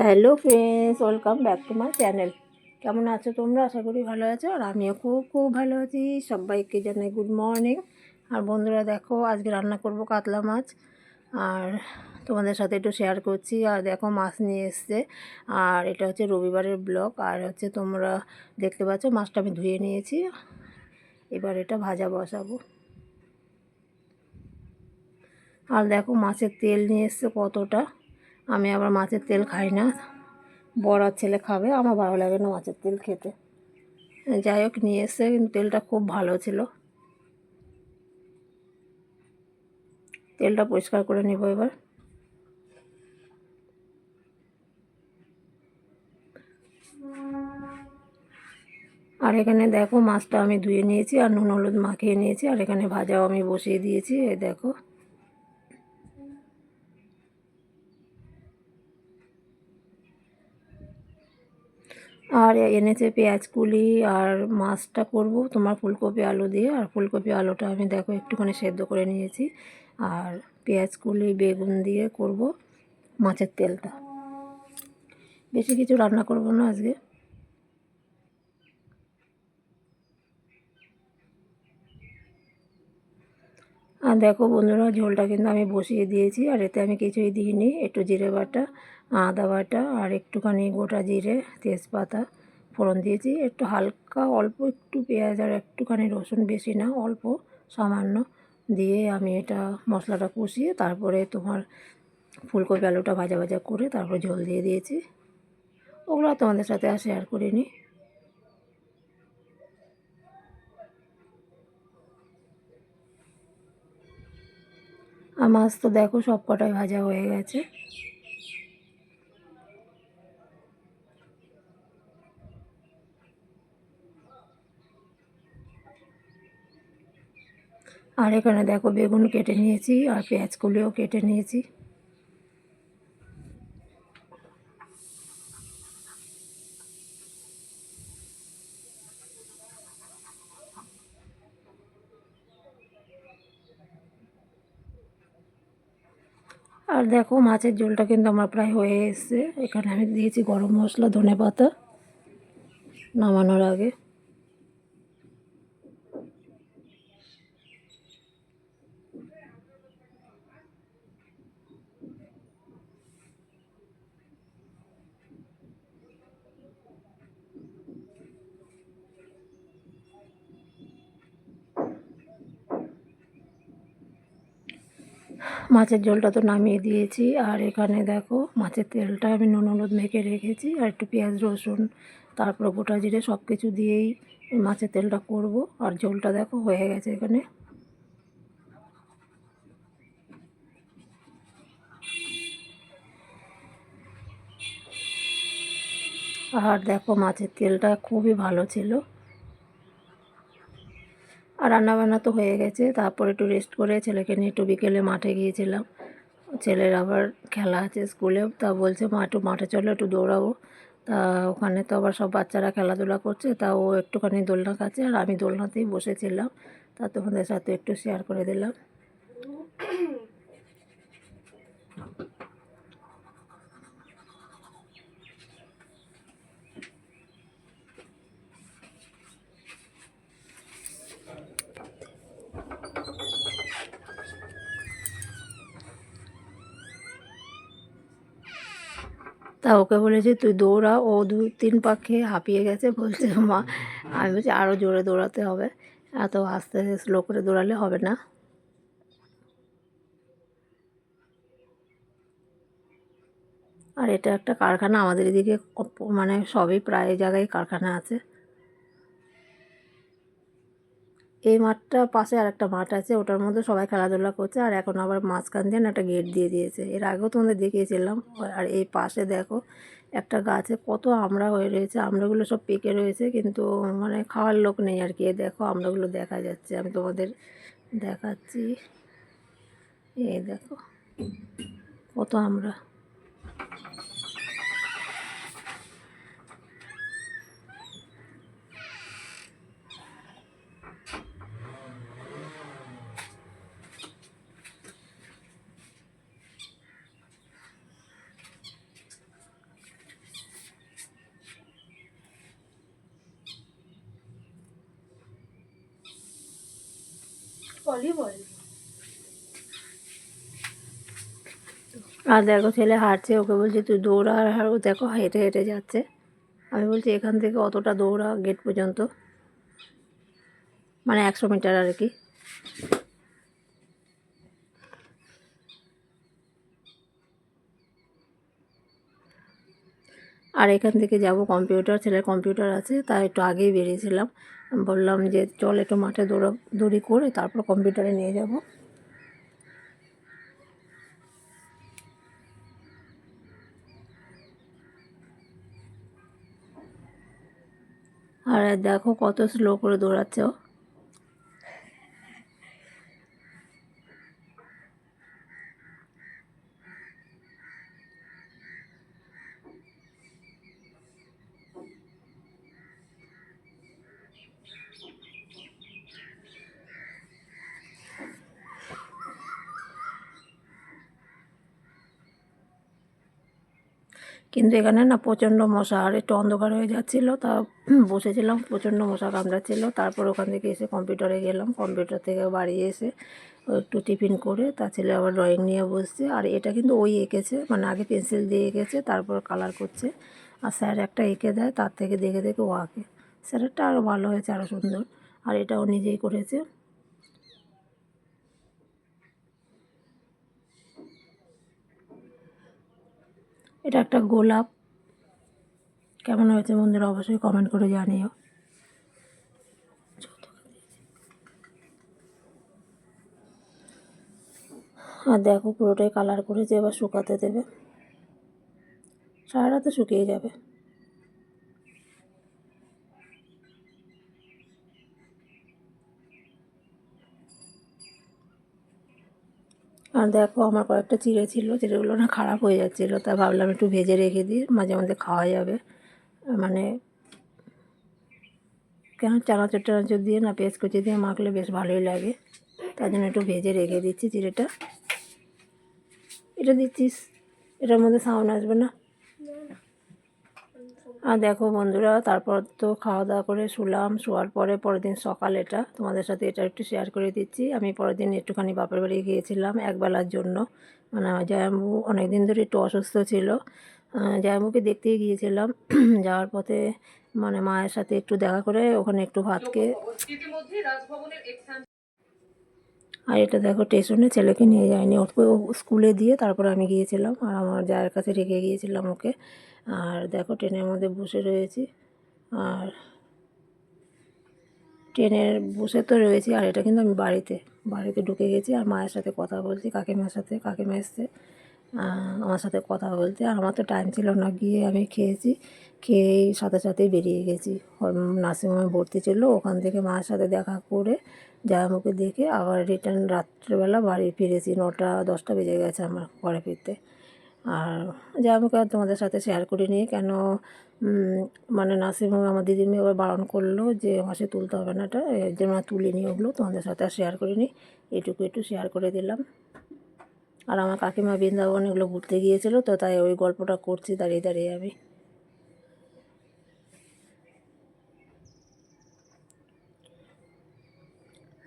Hello friends, welcome back to my channel. কেমন আছো তোমরা? আশা করি ভালো আছো, আর আমিও খুব খুব ভালো আছি। সবাইকে জানাই গুড মর্নিং আর বন্ধুরা দেখো, আজকে রান্না করব কাতলা মাছ। আর তোমাদের সাথে একটু শেয়ার করছি। আর দেখো, মাছ নিয়ে এসছে। আর এটা হচ্ছে রবিবারের ব্লগ আর হচ্ছে তোমরা দেখতে পাচ্ছ, মাছটা আমি ধুয়ে নিয়েছি। এবার এটা ভাজা বসাবো। আর দেখো, মাছের তেল নিয়ে এসছে কতটা। আমি আবার মাছের তেল খাই না। বড়ার ছেলে খাবে, আমার ভালো লাগে না মাছের তেল খেতে। যাই হোক, নিয়ে এসে কিন্তু তেলটা খুব ভালো ছিল। তেলটা পরিষ্কার করে নেব এবার। আর এখানে দেখো, মাছটা আমি ধুয়ে নিয়েছি আর নুন হলুদ মাখিয়ে নিয়েছি। আর এখানে ভাজাও আমি বসিয়ে দিয়েছি, এই দেখো। আর এনেছে পেঁয়াজ কুলি আর মাছটা করব, তোমার ফুলকপি আলু দিয়ে। আর ফুলকপি আলুটা আমি দেখো একটুখানি সেদ্ধ করে নিয়েছি। আর পেঁয়াজ কুলি বেগুন দিয়ে করব মাছের তেলটা। বেশি কিছু রান্না করব না আজকে। আর দেখো বন্ধুরা, ঝোলটা কিন্তু আমি বসিয়ে দিয়েছি আর এতে আমি কিছুই দিইনি। একটু জিরে বাটা, আদা বাটা আর একটুখানি গোটা জিরে তেজপাতা ফোড়ন দিয়েছি। একটু হালকা অল্প একটু পেঁয়াজ আর একটুখানি রসুন বেশি না, অল্প সামান্য দিয়ে আমি এটা মশলাটা কষিয়ে তারপরে তোমার ফুলকপি আলুটা ভাজা ভাজা করে তারপর ঝোল দিয়ে দিয়েছি। ওগুলো তোমাদের সাথে আর শেয়ার করিনি। আর মাছ তো দেখো সব কটাই ভাজা হয়ে গেছে। আর এখানে দেখো বেগুন কেটে নিয়েছি আর পেঁয়াজ কুলিও কেটে নিয়েছি। আর দেখো মাছের ঝোলটা কিন্তু আমার প্রায় হয়ে এসছে। এখানে আমি দিয়েছি গরম মশলা ধনে পাতা নামানোর আগে। মাছের ঝোলটা তো নামিয়ে দিয়েছি। আর এখানে দেখো মাছের তেলটা আমি নুন, হলুদ মেখে রেখেছি আর একটু পেঁয়াজ, রসুন, তারপর গোটা জিরে সব কিছু দিয়েই মাছের তেলটা করব। আর ঝোলটা দেখো হয়ে গেছে এখানে। আর দেখো মাছের তেলটা খুবই ভালো ছিল। আর রান্নাবান্না তো হয়ে গেছে। তারপরে একটু রেস্ট করে ছেলেকে নিয়ে একটু বিকেলে মাঠে গিয়েছিলাম। ছেলের আবার খেলা আছে স্কুলে। তা বলছে, মা, একটু মাঠে চলো, একটু দৌড়াবো। তা ওখানে তো আবার সব বাচ্চারা খেলাধুলা করছে। তা ও একটুখানি দোলনা খাচ্ছে আর আমি দোলনাতেই বসেছিলাম। তা তোমাদের সাথে একটু শেয়ার করে দিলাম। তা ওকে বলেছি, তুই দৌড়া। ও দু, তিন পাক খেয়ে হাঁপিয়ে গেছে, বলছে, মা, আমি বলছি আরও জোরে দৌড়াতে হবে। এত আস্তে স্লো করে দৌড়ালে হবে না। আর এটা একটা কারখানা, আমাদের এদিকে মানে সবই প্রায় জায়গায় কারখানা আছে। এই মাঠটা পাশে আর একটা মাঠ আছে, ওটার মধ্যে সবাই খেলাধুলা করছে, আর এখন আবার মাঝখান দিয়ে একটা গেট দিয়ে দিয়েছে। এর আগেও তোমাদের দেখিয়েছিলাম, আর এই পাশে দেখো একটা গাছে কত আমড়া হয়ে রয়েছে আমড়াগুলো সব পেকে রয়েছে, কিন্তু মানে খাওয়ার লোক নেই আর কি। দেখো আমড়াগুলো দেখা যাচ্ছে, আমি তোমাদের দেখাচ্ছি। এই দেখো কত আমরা। আর দেখো, ছেলে হাঁটছে, ওকে বলছে, তুই দৌড়া আর ও দেখো হেঁটে হেঁটে যাচ্ছে। আমি বলছি, এখান থেকে অতটা দৌড়া গেট পর্যন্ত। মানে একশো মিটার আর কি। আর এখান থেকে যাব কম্পিউটার, ছেলের কম্পিউটার আছে, তাই একটু আগেই বেরিয়েছিলাম। বললাম যে, চল একটু মাঠে দৌড়া, দৌড়ি করে তারপর কম্পিউটারে নিয়ে যাব। আর দেখো কত স্লো করে দৌড়াচ্ছে ও। কিন্তু এখানে না প্রচণ্ড মশা, আর একটু অন্ধকার হয়ে যাচ্ছিল, তা বসেছিলাম, প্রচণ্ড মশা কামড়াচ্ছিল। তারপর ওখান থেকে এসে কম্পিউটারে গেলাম, কম্পিউটার থেকে বাড়ি এসে একটু টিফিন করে, তার ছেলে আবার ড্রয়িং নিয়ে বসছে। আর এটা কিন্তু ওই এঁকেছে মানে আগে পেন্সিল দিয়ে এঁকেছে, তারপর কালার করছে। আর স্যার একটা এঁকে দেয়, তার থেকে দেখে দেখে ও আঁকে। স্যারেরটা আরও ভালো হয়েছে আরও সুন্দর। আর এটাও নিজেই করেছে। এটা একটা গোলাপ। কেমন হয়েছে বন্ধুরা অবশ্যই কমেন্ট করে জানিও। আর দেখো পুরোটাই কালার করেছে, এবার শুকাতে দেবে। সারা রাতে শুকিয়ে যাবে। আর দেখো আমার কয়েকটা চিড়ে ছিল, চিড়েগুলো না খারাপ হয়ে যাচ্ছিল, তা ভাবলাম একটু ভেজে রেখে দিই, মাঝে মাঝে খাওয়া যাবে। মানে কেন চানাচুর টানাচুর দিয়ে না পেস্ট কুচি দিয়ে মাখলে বেশ ভালোই লাগে, তার জন্য একটু ভেজে রেখে দিচ্ছি চিড়েটা। এটা দিচ্ছিস? এটার মধ্যে সাউন্ড আসবে না? আর দেখো বন্ধুরা, তারপর তো খাওয়া দাওয়া করে শুলাম, শোয়ার পরে পরের দিন সকাল এটা। তোমাদের সাথে এটা একটু শেয়ার করে দিচ্ছি। আমি পরের দিন একটুখানি বাপের বাড়ি গিয়েছিলাম একবেলার জন্য। মানে জায়াম্বু অনেক দিন ধরে একটু অসুস্থ ছিল। জায়াম্বুকে দেখতেই গিয়েছিলাম। যাওয়ার পথে মানে মায়ের সাথে একটু দেখা করে ওখানে একটু ভাত আর এটা দেখো স্টেশনে ছেলেকে নিয়ে যায়নি। ওকে স্কুলে দিয়ে তারপর আমি গিয়েছিলাম আর আমার জায়ের কাছে রেখে গিয়েছিলাম ওকে। আর দেখো ট্রেনের মধ্যে বসে রয়েছি। আর ট্রেনের বসে তো রয়েছি, আর এটা কিন্তু আমি বাড়িতে বাড়িতে ঢুকে গেছি। আর মায়ের সাথে কথা বলছি, কাকিমার সাথে, কাকিমা এসছে আমার সাথে কথা বলতে আর আমার তো টাইম ছিল না, গিয়ে আমি খেয়েছি। খেয়েই সাথে সাথেই বেরিয়ে গেছি। নার্সিংহোমে ভর্তি ছিল। ওখান থেকে মায়ের সাথে দেখা করে জামাইকে দেখে আবার রিটার্ন রাত্রেবেলা বাড়ি ফিরেছি। নটা, দশটা বেজে গেছে আমার ঘরে ফিরতে। আর জামাইকে আর তোমাদের সাথে শেয়ার করে করিনি। কেন? মানে নার্সিংহোমে আমার দিদির মেয়ে আবার বারণ করল যে মাসে তুলতে হবে না এটা। এর জন্য তুলিনি ওগুলো, তোমাদের সাথে আর শেয়ার করিনি। এটুকু একটু শেয়ার করে দিলাম। আর আমার কাকিমা বৃন্দাবন এগুলো ঘুরতে গিয়েছিল, তো তাই ওই গল্পটা করছি, দাঁড়িয়ে দাঁড়িয়ে আমি।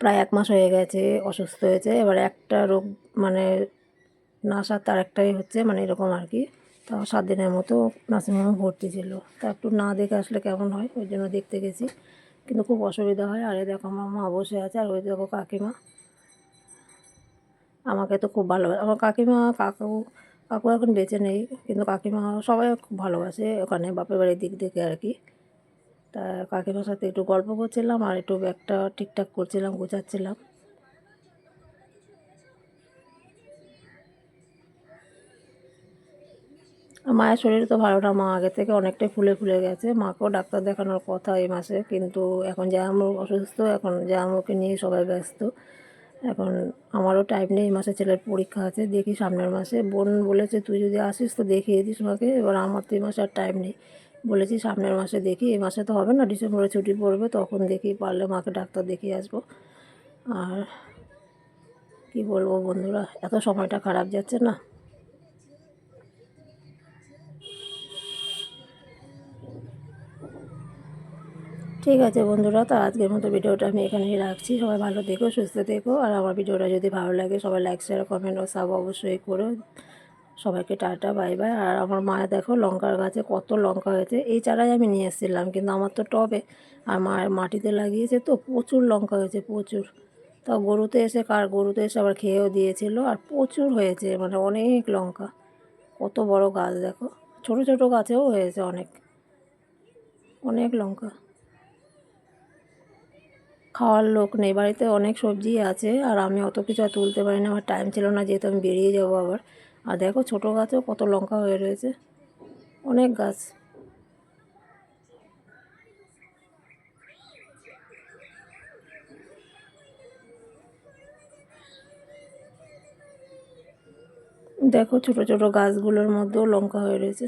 প্রায় এক মাস হয়ে গেছে, অসুস্থ হয়েছে। এবার একটা রোগ মানে না সার তার একটাই হচ্ছে মানে এরকম আর কি। তাও সাত দিনের মতো নার্সিংহোমে ভর্তি ছিল। তা একটু না দেখে আসলে কেমন হয়, ওই জন্য দেখতে গেছি। কিন্তু খুব অসুবিধা হয়। আর এই দেখো, আমার মা বসে আছে, আর ওই দেখো কাকিমা। আমাকে তো খুব ভালোবাসে আমার কাকিমা, কাকু কাকু এখন বেঁচে নেই। কিন্তু কাকিমা সবাই খুব ভালোবাসে ওখানে, বাপের বাড়ির দিক থেকে আর কি। তা কাকিমার সাথে একটু গল্প করছিলাম আর একটু ব্যাগটা ঠিকঠাক করছিলাম, গোছাচ্ছিলাম। মায়ের শরীর তো ভালো না, মা আগে থেকে অনেকটাই ফুলে ফুলে গেছে। মাকেও ডাক্তার দেখানোর কথা এই মাসে, কিন্তু এখন জামু অসুস্থ, এখন জামুকে নিয়ে সবাই ব্যস্ত, এখন আমারও টাইম নেই। এই মাসে ছেলের পরীক্ষা আছে, দেখি সামনের মাসে। বোন বলেছে, তুই যদি আসিস তো দেখিয়ে দিস মাকে। এবার আমার তো এই মাসে আর টাইম নেই। বলেছি সামনের মাসে দেখি, এই মাসে তো হবে না, ডিসেম্বরে ছুটি পড়বে, তখন দেখি, পারলে মাকে ডাক্তার দেখিয়ে আসব। আর কি বলব বন্ধুরা, এত সময়টা খারাপ যাচ্ছে না। ঠিক আছে বন্ধুরা, তো আজকের মতো ভিডিওটা আমি এখানেই রাখছি। সবাই ভালো দেখো সুস্থ দেখো আর আমার ভিডিওটা যদি ভালো লাগে, সবাই লাইক শেয়ার কমেন্ট ও সাব অবশ্যই করো। সবাইকে টাটা, বাই বাই। আর আমার মা, দেখো, লঙ্কার গাছে কত লঙ্কা হয়েছে। এই চারাই আমি নিয়ে এসেছিলাম, কিন্তু আমার তো টবে। আর মায়ের মাটিতে লাগিয়েছে তো, প্রচুর লঙ্কা হয়েছে, প্রচুর। তা গরুতে এসে কার, গরুতে এসে আবার খেয়েও দিয়েছিল, আর প্রচুর হয়েছে মানে অনেক লঙ্কা। কত বড় গাছ, দেখো। ছোট ছোট গাছেও হয়েছে অনেক। অনেক লঙ্কা। খাওয়ার লোক নেই, বাড়িতে অনেক সবজি আছে, আর আমি অত কিছু তুলতে পারি না, আমার টাইম ছিল না, যেহেতু আমি বেরিয়ে যাব আবার। আর দেখো ছোটো গাছেও কত লঙ্কা হয়ে রয়েছে। অনেক গাছ। দেখো ছোট ছোট গাছগুলোর মধ্যেও লঙ্কা হয়ে রয়েছে।